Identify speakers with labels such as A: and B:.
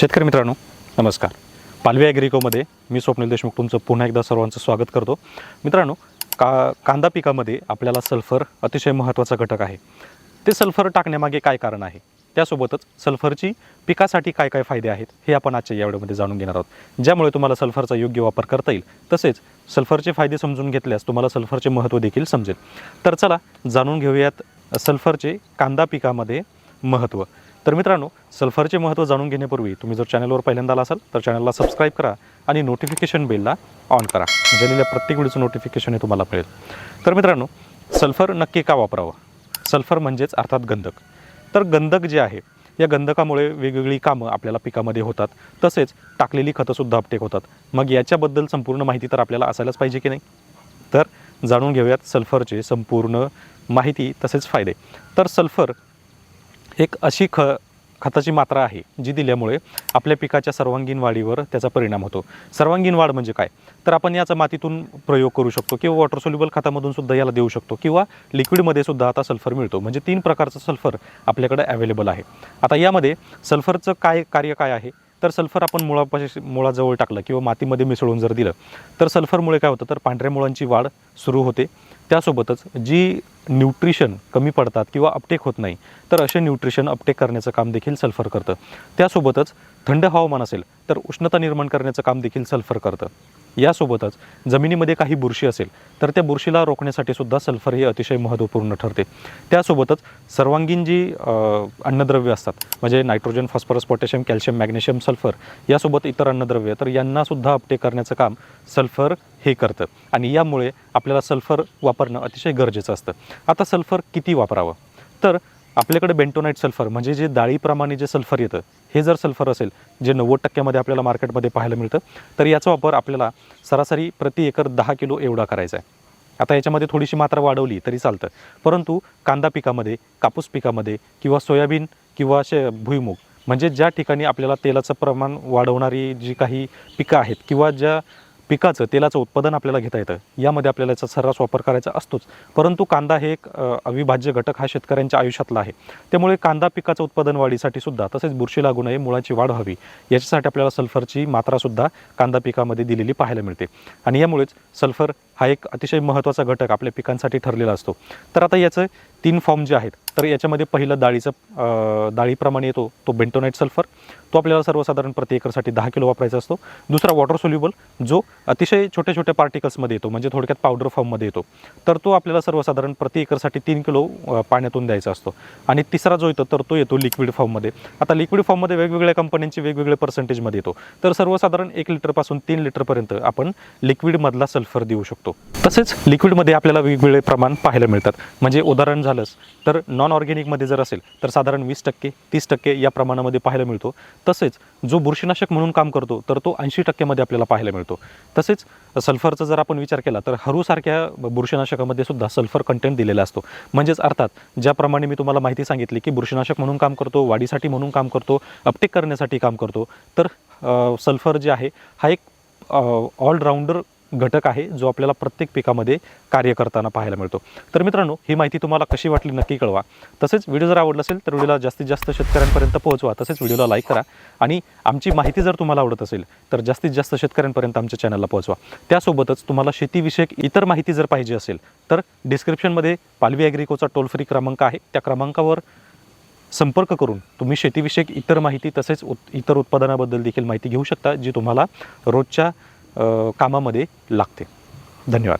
A: शेतकरी मित्रांनो नमस्कार. पालवी ॲग्रिकोमध्ये मी स्वप्नील देशमुख तुमचं पुन्हा एकदा सर्वांचं स्वागत करतो. मित्रांनो का कांदा पिकामध्ये आपल्याला सल्फर अतिशय महत्त्वाचा घटक आहे. ते सल्फर टाकण्यामागे काय कारण आहे? त्यासोबतच सल्फरची पिकासाठी काय काय फायदे आहेत हे आपण आजच्या या व्हिडिओमध्ये जाणून घेणार आहोत. ज्यामुळे तुम्हाला सल्फरचा योग्य वापर करता येईल. तसेच सल्फरचे फायदे समजून घेतल्यास तुम्हाला सल्फरचे महत्त्व देखील समजेल. तर चला जाणून घेऊयात सल्फरचे कांदा पिकामध्ये महत्त्व. तर मित्रांनो सल्फरचे महत्त्व जाणून घेण्यापूर्वी तुम्ही जर चॅनलवर पहिल्यांदा आला असाल तर चॅनलला सबस्क्राईब करा आणि नोटिफिकेशन बेलला ऑन करा दिलेल्या प्रत्येक व्हिडिओचं नोटिफिकेशन हे तुम्हाला मिळेल. तर मित्रांनो सल्फर नक्की का वापरावं? सल्फर म्हणजेच अर्थात गंधक. तर गंधक जे आहे या गंधकामुळे वेगवेगळी कामं आपल्याला पिकामध्ये होतात तसेच टाकलेली खतंसुद्धा अपटेक होतात. मग याच्याबद्दल संपूर्ण माहिती तर आपल्याला असायलाच पाहिजे की नाही? तर जाणून घेऊयात सल्फरचे संपूर्ण माहिती तसेच फायदे. तर सल्फर एक अशी ख खताची मात्रा आहे जी दिल्यामुळे आपल्या पिकाच्या सर्वांगीण वाढीवर त्याचा परिणाम होतो. सर्वांगीण वाढ म्हणजे काय? तर आपण याचा मातीतून प्रयोग करू शकतो किंवा वॉटर सोल्युबल खतामधून सुद्धा याला देऊ शकतो किंवा लिक्विडमध्ये सुद्धा आता सल्फर मिळतो. म्हणजे तीन प्रकारचं सल्फर आपल्याकडे अवेलेबल आहे. आता यामध्ये सल्फरचं काय कार्य काय आहे? तर सल्फर आपण मुळापाशी मुळाजवळ टाकलं किंवा मातीमध्ये मिसळून जर दिलं तर सल्फरमुळे काय होतं? तर पांढऱ्या मुळांची वाढ सुरू होते. त्यासोबतच जी न्यूट्रिशन कमी पडतात किंवा अपटेक होत नाही तर असे न्यूट्रिशन अपटेक करण्याचं काम देखील सल्फर करतं. त्यासोबतच थंड हवामान असेल तर उष्णता निर्माण करण्याचं काम देखील सल्फर करतं. यासोबतच जमिनीमध्ये काही बुरशी असेल तर त्या बुरशीला रोखण्यासाठी सुद्धा सल्फर हे अतिशय महत्त्वपूर्ण ठरते. त्यासोबतच सर्वांगीण जी अन्नद्रव्य असतात म्हणजे nitrogen phosphorus potassium calcium magnesium sulphur यासोबत इतर अन्नद्रव्य तर यांनासुद्धा अपटे करण्याचं काम सल्फर हे करतं. आणि यामुळे आपल्याला सल्फर वापरणं अतिशय गरजेचं असतं. आता सल्फर किती वापरावं? तर आपल्याकडे बेंटोनाईट सल्फर म्हणजे जे डाळीप्रमाणे जे सल्फर येतं हे जर सल्फर असेल जे नव्वद टक्क्यामध्ये आपल्याला मार्केटमध्ये पाहायला मिळतं तर याचा वापर आपल्याला सरासरी प्रति एकर दहा किलो एवढा करायचा आहे. आता याच्यामध्ये थोडीशी मात्रा वाढवली तरी चालतं. परंतु कांदा पिकामध्ये कापूस पिकामध्ये किंवा सोयाबीन किंवा असे भुईमुग म्हणजे ज्या ठिकाणी आपल्याला तेलाचं प्रमाण वाढवणारी जी काही पिकं आहेत किंवा ज्या पिकाचं तेलाचं उत्पादन आपल्याला घेता येतं. यामध्ये आपल्याला याचा सर्रास वापर करायचा असतोच. परंतु कांदा हे एक अविभाज्य घटक हा शेतकऱ्यांच्या आयुष्यातला आहे. त्यामुळे कांदा पिकाचं उत्पादन वाढीसाठी सुद्धा तसेच बुरशी लागू नये मुळाची वाढ व्हावी याच्यासाठी आपल्याला सल्फरची मात्रासुद्धा कांदा पिकामध्ये दिलेली पाहायला मिळते. आणि यामुळेच सल्फर हा एक अतिशय महत्त्वाचा घटक आपल्या पिकांसाठी ठरलेला असतो. तर आता याचं तीन फॉर्म जे आहेत तर याच्यामध्ये पहिलं डाळीचं डाळीप्रमाणे येतो तो बेंटोनाईट सल्फर तो आपल्याला सर्वसाधारण प्रति एकरसाठी दहा किलो वापरायचा असतो. दुसरा वॉटर सोल्युबल जो अतिशय छोट्या छोट्या पार्टिकल्समध्ये येतो म्हणजे थोडक्यात पावडर फॉर्ममध्ये येतो. तर तो आपल्याला सर्वसाधारण प्रति एकरसाठी तीन किलो पाण्यातून द्यायचा असतो. आणि तिसरा जो येतो तर तो येतो लिक्विड फॉर्ममध्ये आता लिक्विड फॉर्ममध्ये वेगवेगळ्या कंपन्यांची वेगवेगळे पर्सेंटेजमध्ये येतो. तर सर्वसाधारण एक लिटरपासून तीन लिटरपर्यंत आपण लिक्विडमधला सल्फर देऊ शकतो. तसेच लिक्विडमध्ये आपल्याला वेगवेगळे प्रमाण पाहायला मिळतात. म्हणजे उदाहरण झालंच तर नॉन ऑर्गॅनिकमध्ये जर असेल तर साधारण वीस टक्के तीस टक्के या प्रमाणामध्ये पाहायला मिळतो. तसेच जो बुरशीनाशक म्हणून काम करतो तर तो ऐंशी टक्क्यामध्ये आपल्याला पाहायला मिळतो. तसेच सल्फरचा जर आपण विचार केला तर हरूसारख्या बुरशीनाशकामध्ये सुद्धा सल्फर कंटेंट दिलेला असतो. म्हणजेच अर्थात ज्याप्रमाणे मी तुम्हाला माहिती सांगितली की बुरशीनाशक म्हणून काम करतो वाढीसाठी म्हणून काम करतो अपटेक करण्यासाठी काम करतो तर सल्फर जे आहे हा एक ऑलराऊंडर घटक आहे जो आपल्याला प्रत्येक पिकामध्ये कार्य करताना पाहायला मिळतो. तर मित्रांनो ही माहिती तुम्हाला कशी वाटली नक्की कळवा. तसेच व्हिडिओ जर आवडला असेल तर व्हिडिओला जास्तीत जास्त शेतकऱ्यांपर्यंत पोहोचवा. तसेच व्हिडिओला लाईक करा आणि आमची माहिती जर तुम्हाला आवडत असेल तर जास्तीत जास्त शेतकऱ्यांपर्यंत आमच्या चॅनलला पोहोचवा. त्यासोबतच तुम्हाला शेतीविषयक इतर माहिती जर पाहिजे असेल तर डिस्क्रिप्शनमध्ये पालवी ॲग्रिकोचा टोल फ्री क्रमांक आहे. त्या क्रमांकावर संपर्क करून तुम्ही शेतीविषयक इतर माहिती तसेच उत इतर उत्पादनाबद्दल देखील माहिती घेऊ शकता जी तुम्हाला रोजच्या कामामध्ये लागते. धन्यवाद.